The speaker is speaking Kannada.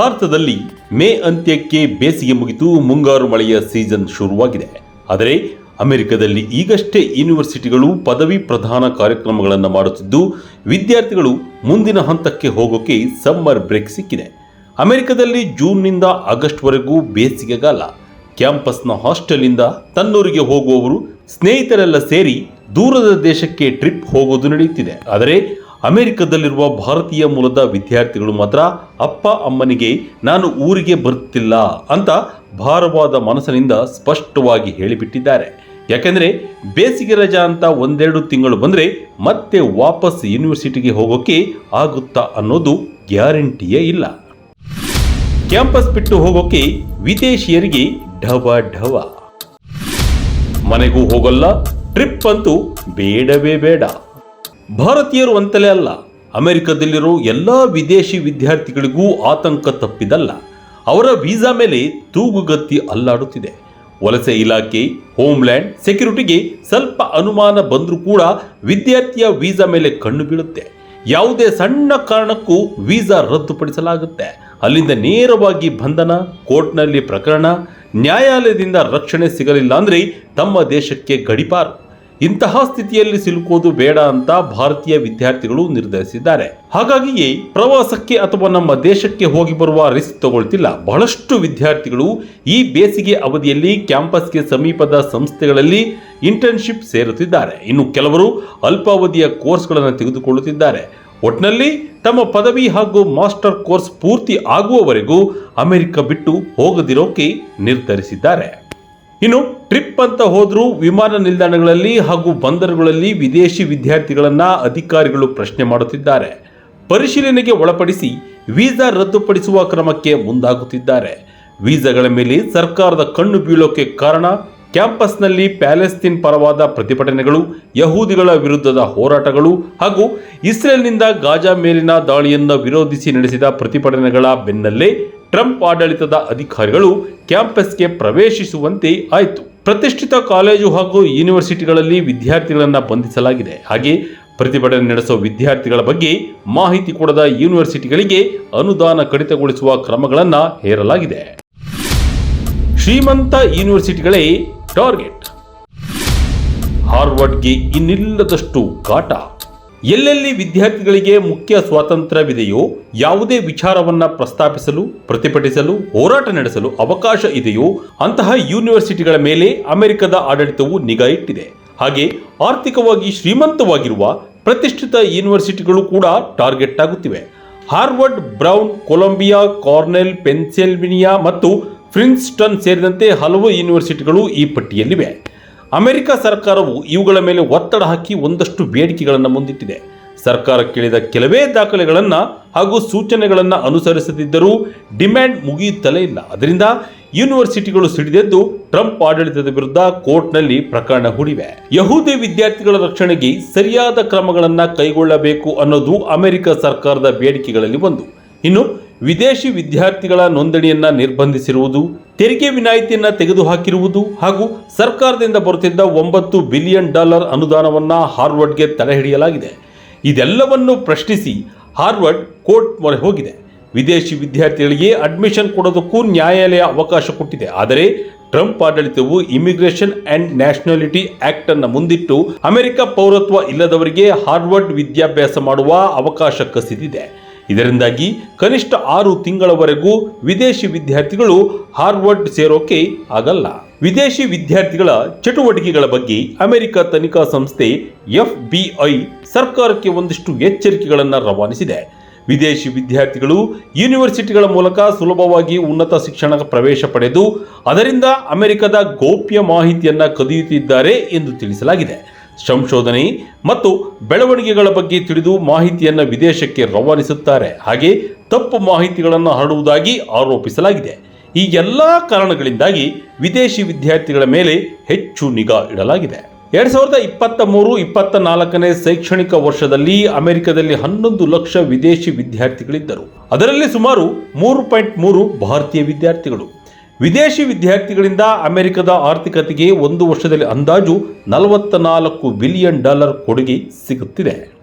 ಭಾರತದಲ್ಲಿ ಮೇ ಅಂತ್ಯಕ್ಕೆ ಬೇಸಿಗೆ ಮುಗಿತು ಮುಂಗಾರು ಮಳೆಯ ಸೀಸನ್ ಶುರುವಾಗಿದೆ. ಆದರೆ ಅಮೆರಿಕದಲ್ಲಿ ಈಗಷ್ಟೇ ಯೂನಿವರ್ಸಿಟಿಗಳು ಪದವಿ ಪ್ರಧಾನ ಕಾರ್ಯಕ್ರಮಗಳನ್ನು ಮಾಡುತ್ತಿದ್ದು, ವಿದ್ಯಾರ್ಥಿಗಳು ಮುಂದಿನ ಹಂತಕ್ಕೆ ಹೋಗೋಕೆ ಸಮ್ಮರ್ ಬ್ರೇಕ್ ಸಿಕ್ಕಿದೆ. ಅಮೆರಿಕದಲ್ಲಿ ಜೂನ್ನಿಂದ ಆಗಸ್ಟ್ವರೆಗೂ ಬೇಸಿಗೆಗಾಲ ಕ್ಯಾಂಪಸ್ನ ಹಾಸ್ಟೆಲ್ನಿಂದ ತನ್ನೂರಿಗೆ ಹೋಗುವವರು ಸ್ನೇಹಿತರೆಲ್ಲ ಸೇರಿ ದೂರದ ದೇಶಕ್ಕೆ ಟ್ರಿಪ್ ಹೋಗೋದು ನಡೆಯುತ್ತಿದೆ. ಆದರೆ ಅಮೆರಿಕದಲ್ಲಿರುವ ಭಾರತೀಯ ಮೂಲದ ವಿದ್ಯಾರ್ಥಿಗಳು ಮಾತ್ರ ಅಪ್ಪ ಅಮ್ಮನಿಗೆ ನಾನು ಊರಿಗೆ ಬರ್ತಿಲ್ಲ ಅಂತ ಭಾರವಾದ ಮನಸ್ಸಿನಿಂದ ಸ್ಪಷ್ಟವಾಗಿ ಹೇಳಿಬಿಟ್ಟಿದ್ದಾರೆ. ಯಾಕೆಂದರೆ ಬೇಸಿಗೆ ರಜಾ ಅಂತ ಒಂದೆರಡು ತಿಂಗಳು ಬಂದರೆ ಮತ್ತೆ ವಾಪಸ್ ಯೂನಿವರ್ಸಿಟಿಗೆ ಹೋಗೋಕ್ಕೆ ಆಗುತ್ತಾ ಅನ್ನೋದು ಗ್ಯಾರಂಟಿಯೇ ಇಲ್ಲ. ಕ್ಯಾಂಪಸ್ ಬಿಟ್ಟು ಹೋಗೋಕೆ ವಿದೇಶಿಯರಿಗೆ ಢವ ಢವ. ಮನೆಗೂ ಹೋಗಲ್ಲ, ಟ್ರಿಪ್ ಅಂತೂ ಬೇಡವೇ ಬೇಡ. ಭಾರತೀಯರು ಅಂತಲೇ ಅಲ್ಲ, ಅಮೆರಿಕದಲ್ಲಿರೋ ಎಲ್ಲ ವಿದೇಶಿ ವಿದ್ಯಾರ್ಥಿಗಳಿಗೂ ಆತಂಕ ತಪ್ಪಿದಲ್ಲ. ಅವರ ವೀಸಾ ಮೇಲೆ ತೂಗುಗತ್ತಿ ಅಲ್ಲಾಡುತ್ತಿದೆ. ವಲಸೆ ಇಲಾಖೆ, ಹೋಮ್ಲ್ಯಾಂಡ್, ಸೆಕ್ಯೂರಿಟಿಗೆ ಸ್ವಲ್ಪ ಅನುಮಾನ ಬಂದರೂ ಕೂಡ ವಿದ್ಯಾರ್ಥಿಯ ವೀಸಾ ಮೇಲೆ ಕಣ್ಣು ಬೀಳುತ್ತೆ. ಯಾವುದೇ ಸಣ್ಣ ಕಾರಣಕ್ಕೂ ವೀಸಾ ರದ್ದುಪಡಿಸಲಾಗುತ್ತೆ. ಅಲ್ಲಿಂದ ನೇರವಾಗಿ ಬಂಧನ, ಕೋರ್ಟ್ನಲ್ಲಿ ಪ್ರಕರಣ, ನ್ಯಾಯಾಲಯದಿಂದ ರಕ್ಷಣೆ ಸಿಗಲಿಲ್ಲ ಅಂದರೆ ತಮ್ಮ ದೇಶಕ್ಕೆ ಗಡಿಪಾರು. ಇಂತಹ ಸ್ಥಿತಿಯಲ್ಲಿ ಸಿಲುಕೋದು ಬೇಡ ಅಂತ ಭಾರತೀಯ ವಿದ್ಯಾರ್ಥಿಗಳು ನಿರ್ಧರಿಸಿದ್ದಾರೆ. ಹಾಗಾಗಿಯೇ ಪ್ರವಾಸಕ್ಕೆ ಅಥವಾ ನಮ್ಮ ದೇಶಕ್ಕೆ ಹೋಗಿ ಬರುವ ರಿಸ್ಕ್ ತಗೊಳ್ತಿಲ್ಲ. ಬಹಳಷ್ಟು ವಿದ್ಯಾರ್ಥಿಗಳು ಈ ಬೇಸಿಗೆ ಅವಧಿಯಲ್ಲಿ ಕ್ಯಾಂಪಸ್ಗೆ ಸಮೀಪದ ಸಂಸ್ಥೆಗಳಲ್ಲಿ ಇಂಟರ್ನ್ಶಿಪ್ ಸೇರುತ್ತಿದ್ದಾರೆ. ಇನ್ನು ಕೆಲವರು ಅಲ್ಪಾವಧಿಯ ಕೋರ್ಸ್ಗಳನ್ನು ತೆಗೆದುಕೊಳ್ಳುತ್ತಿದ್ದಾರೆ. ಒಟ್ಟಿನಲ್ಲಿ ತಮ್ಮ ಪದವಿ ಹಾಗೂ ಮಾಸ್ಟರ್ ಕೋರ್ಸ್ ಪೂರ್ತಿ ಆಗುವವರೆಗೂ ಅಮೆರಿಕ ಬಿಟ್ಟು ಹೋಗದಿರೋಕೆ ನಿರ್ಧರಿಸಿದ್ದಾರೆ. ಇನ್ನು ಟ್ರಿಪ್ ಅಂತ ಹೋದರೂ ವಿಮಾನ ನಿಲ್ದಾಣಗಳಲ್ಲಿ ಹಾಗೂ ಬಂದರುಗಳಲ್ಲಿ ವಿದೇಶಿ ವಿದ್ಯಾರ್ಥಿಗಳನ್ನು ಅಧಿಕಾರಿಗಳು ಪ್ರಶ್ನೆ ಮಾಡುತ್ತಿದ್ದಾರೆ. ಪರಿಶೀಲನೆಗೆ ಒಳಪಡಿಸಿ ವೀಸಾ ರದ್ದುಪಡಿಸುವ ಕ್ರಮಕ್ಕೆ ಮುಂದಾಗುತ್ತಿದ್ದಾರೆ. ವೀಸಾಗಳ ಮೇಲೆ ಸರ್ಕಾರದ ಕಣ್ಣು ಬೀಳೋಕೆ ಕಾರಣ ಕ್ಯಾಂಪಸ್ನಲ್ಲಿ ಪ್ಯಾಲೆಸ್ತೀನ್ ಪರವಾದ ಪ್ರತಿಭಟನೆಗಳು, ಯಹೂದಿಗಳ ವಿರುದ್ಧದ ಹೋರಾಟಗಳು ಹಾಗೂ ಇಸ್ರೇಲ್ನಿಂದ ಗಾಜಾ ಮೇಲಿನ ದಾಳಿಯನ್ನು ವಿರೋಧಿಸಿ ನಡೆಸಿದ ಪ್ರತಿಭಟನೆಗಳ ಬೆನ್ನಲ್ಲೇ ಟ್ರಂಪ್ ಆಡಳಿತದ ಅಧಿಕಾರಿಗಳು ಕ್ಯಾಂಪಸ್ಗೆ ಪ್ರವೇಶಿಸುವಂತೆ ಆಯಿತು. ಪ್ರತಿಷ್ಠಿತ ಕಾಲೇಜು ಹಾಗೂ ಯೂನಿವರ್ಸಿಟಿಗಳಲ್ಲಿ ವಿದ್ಯಾರ್ಥಿಗಳನ್ನು ಬಂಧಿಸಲಾಗಿದೆ. ಹಾಗೆ ಪ್ರತಿಭಟನೆ ನಡೆಸುವ ವಿದ್ಯಾರ್ಥಿಗಳ ಬಗ್ಗೆ ಮಾಹಿತಿ ಕೊಡದ ಯೂನಿವರ್ಸಿಟಿಗಳಿಗೆ ಅನುದಾನ ಕಡಿತಗೊಳಿಸುವ ಕ್ರಮಗಳನ್ನು ಹೇರಲಾಗಿದೆ. ಶ್ರೀಮಂತ ಯೂನಿವರ್ಸಿಟಿಗಳೇ ಟಾರ್ಗೆಟ್. ಹಾರ್ವರ್ಡ್ಗೆ ಇನ್ನಿಲ್ಲದಷ್ಟು ಕಾಟ. ಎಲ್ಲೆಲ್ಲಿ ವಿದ್ಯಾರ್ಥಿಗಳಿಗೆ ಮುಖ್ಯ ಸ್ವಾತಂತ್ರ್ಯವಿದೆಯೋ ಯಾವುದೇ ವಿಚಾರವನ್ನ ಪ್ರಸ್ತಾಪಿಸಲು, ಪ್ರತಿಭಟಿಸಲು, ಹೋರಾಟ ನಡೆಸಲು ಅವಕಾಶ ಇದೆಯೋ ಅಂತಹ ಯೂನಿವರ್ಸಿಟಿಗಳ ಮೇಲೆ ಅಮೆರಿಕದ ಆಡಳಿತವು ನಿಗಾ ಇಟ್ಟಿದೆ. ಹಾಗೆ ಆರ್ಥಿಕವಾಗಿ ಶ್ರೀಮಂತವಾಗಿರುವ ಪ್ರತಿಷ್ಠಿತ ಯೂನಿವರ್ಸಿಟಿಗಳು ಕೂಡ ಟಾರ್ಗೆಟ್ ಆಗುತ್ತಿವೆ. Harvard, Brown, Columbia, Cornell, Pennsylvania ಮತ್ತು ಪ್ರಿನ್ಸ್ಟನ್ ಸೇರಿದಂತೆ ಹಲವು ಯೂನಿವರ್ಸಿಟಿಗಳು ಈ ಪಟ್ಟಿಯಲ್ಲಿವೆ. ಅಮೆರಿಕ ಸರ್ಕಾರವು ಇವುಗಳ ಮೇಲೆ ಒತ್ತಡ ಹಾಕಿ ಒಂದಷ್ಟು ಬೇಡಿಕೆಗಳನ್ನು ಮುಂದಿಟ್ಟಿದೆ. ಸರ್ಕಾರ ಕೇಳಿದ ಕೆಲವೇ ದಾಖಲೆಗಳನ್ನು ಹಾಗೂ ಸೂಚನೆಗಳನ್ನು ಅನುಸರಿಸದಿದ್ದರೂ ಡಿಮ್ಯಾಂಡ್ ಮುಗಿಯುತ್ತಲೇ ಇಲ್ಲ. ಅದರಿಂದ ಯೂನಿವರ್ಸಿಟಿಗಳು ಸಿಡಿದೆದ್ದು ಟ್ರಂಪ್ ಆಡಳಿತದ ವಿರುದ್ಧ ಕೋರ್ಟ್ನಲ್ಲಿ ಪ್ರಕರಣ ಹೂಡಿವೆ. ಯಹೂದಿ ವಿದ್ಯಾರ್ಥಿಗಳ ರಕ್ಷಣೆಗೆ ಸರಿಯಾದ ಕ್ರಮಗಳನ್ನು ಕೈಗೊಳ್ಳಬೇಕು ಅನ್ನೋದು ಅಮೆರಿಕ ಸರ್ಕಾರದ ಬೇಡಿಕೆಗಳಲ್ಲಿ ಒಂದು. ಇನ್ನು ವಿದೇಶಿ ವಿದ್ಯಾರ್ಥಿಗಳ ನೋಂದಣಿಯನ್ನ ನಿರ್ಬಂಧಿಸಿರುವುದು, ತೆರಿಗೆ ವಿನಾಯಿತಿಯನ್ನ ತೆಗೆದುಹಾಕಿರುವುದು ಹಾಗೂ ಸರ್ಕಾರದಿಂದ ಬರುತ್ತಿದ್ದ ಒಂಬತ್ತು ಬಿಲಿಯನ್ ಡಾಲರ್ ಅನುದಾನವನ್ನ ಹಾರ್ವರ್ಡ್ಗೆ ತಡೆಹಿಡಿಯಲಾಗಿದೆ ಇದೆಲ್ಲವನ್ನು ಪ್ರಶ್ನಿಸಿ ಹಾರ್ವರ್ಡ್ ಕೋರ್ಟ್ ಮೊರೆ ಹೋಗಿದೆ. ವಿದೇಶಿ ವಿದ್ಯಾರ್ಥಿಗಳಿಗೆ ಅಡ್ಮಿಷನ್ ಕೊಡೋದಕ್ಕೂ ನ್ಯಾಯಾಲಯ ಅವಕಾಶ ಕೊಟ್ಟಿದೆ. ಆದರೆ ಟ್ರಂಪ್ ಆಡಳಿತವು ಇಮಿಗ್ರೇಷನ್ ಅಂಡ್ ನ್ಯಾಷನಾಲಿಟಿ ಆಕ್ಟ್ ಅನ್ನು ಮುಂದಿಟ್ಟು ಅಮೆರಿಕ ಪೌರತ್ವ ಇಲ್ಲದವರಿಗೆ ಹಾರ್ವರ್ಡ್ ವಿದ್ಯಾಭ್ಯಾಸ ಮಾಡುವ ಅವಕಾಶ ಕಸಿದಿದೆ. ಇದರಿಂದಾಗಿ ಕನಿಷ್ಠ ಆರು ತಿಂಗಳವರೆಗೂ ವಿದೇಶಿ ವಿದ್ಯಾರ್ಥಿಗಳು ಹಾರ್ವರ್ಡ್ ಸೇರೋಕೆ ಆಗಲ್ಲ. ವಿದೇಶಿ ವಿದ್ಯಾರ್ಥಿಗಳ ಚಟುವಟಿಕೆಗಳ ಬಗ್ಗೆ ಅಮೆರಿಕ ತನಿಖಾ ಸಂಸ್ಥೆ ಎಫ್ ಸರ್ಕಾರಕ್ಕೆ ಒಂದಿಷ್ಟು ಎಚ್ಚರಿಕೆಗಳನ್ನು ರವಾನಿಸಿದೆ. ವಿದೇಶಿ ವಿದ್ಯಾರ್ಥಿಗಳು ಯೂನಿವರ್ಸಿಟಿಗಳ ಮೂಲಕ ಸುಲಭವಾಗಿ ಉನ್ನತ ಶಿಕ್ಷಣ ಪ್ರವೇಶ ಪಡೆದು ಅದರಿಂದ ಅಮೆರಿಕದ ಗೌಪ್ಯ ಮಾಹಿತಿಯನ್ನು ಕದಿಯುತ್ತಿದ್ದಾರೆ ಎಂದು ತಿಳಿಸಲಾಗಿದೆ. ಸಂಶೋಧನೆ ಮತ್ತು ಬೆಳವಣಿಗೆಗಳ ಬಗ್ಗೆ ತಿಳಿದು ಮಾಹಿತಿಯನ್ನು ವಿದೇಶಕ್ಕೆ ರವಾನಿಸುತ್ತಾರೆ. ಹಾಗೆ ತಪ್ಪು ಮಾಹಿತಿಗಳನ್ನು ಹರಡುವುದಾಗಿ ಆರೋಪಿಸಲಾಗಿದೆ. ಈ ಎಲ್ಲ ಕಾರಣಗಳಿಂದಾಗಿ ವಿದೇಶಿ ವಿದ್ಯಾರ್ಥಿಗಳ ಮೇಲೆ ಹೆಚ್ಚು ನಿಗಾ ಇಡಲಾಗಿದೆ. ಎರಡ್ ಸಾವಿರದ ಇಪ್ಪತ್ತ ಮೂರು ಇಪ್ಪತ್ತ ನಾಲ್ಕನೇ ಶೈಕ್ಷಣಿಕ ವರ್ಷದಲ್ಲಿ ಅಮೆರಿಕದಲ್ಲಿ ಹನ್ನೊಂದು ಲಕ್ಷ ವಿದೇಶಿ ವಿದ್ಯಾರ್ಥಿಗಳಿದ್ದರು. ಅದರಲ್ಲಿ ಸುಮಾರು ಮೂರು ಪಾಯಿಂಟ್ ಮೂರು ಭಾರತೀಯ ವಿದ್ಯಾರ್ಥಿಗಳು. ವಿದೇಶಿ ವಿದ್ಯಾರ್ಥಿಗಳಿಂದ ಅಮೆರಿಕದ ಆರ್ಥಿಕತೆಗೆ ಒಂದು ವರ್ಷದಲ್ಲಿ ಅಂದಾಜು ನಲವತ್ತ ನಾಲ್ಕು ಬಿಲಿಯನ್ ಡಾಲರ್ ಕೊಡುಗೆ ಸಿಗುತ್ತಿದೆ.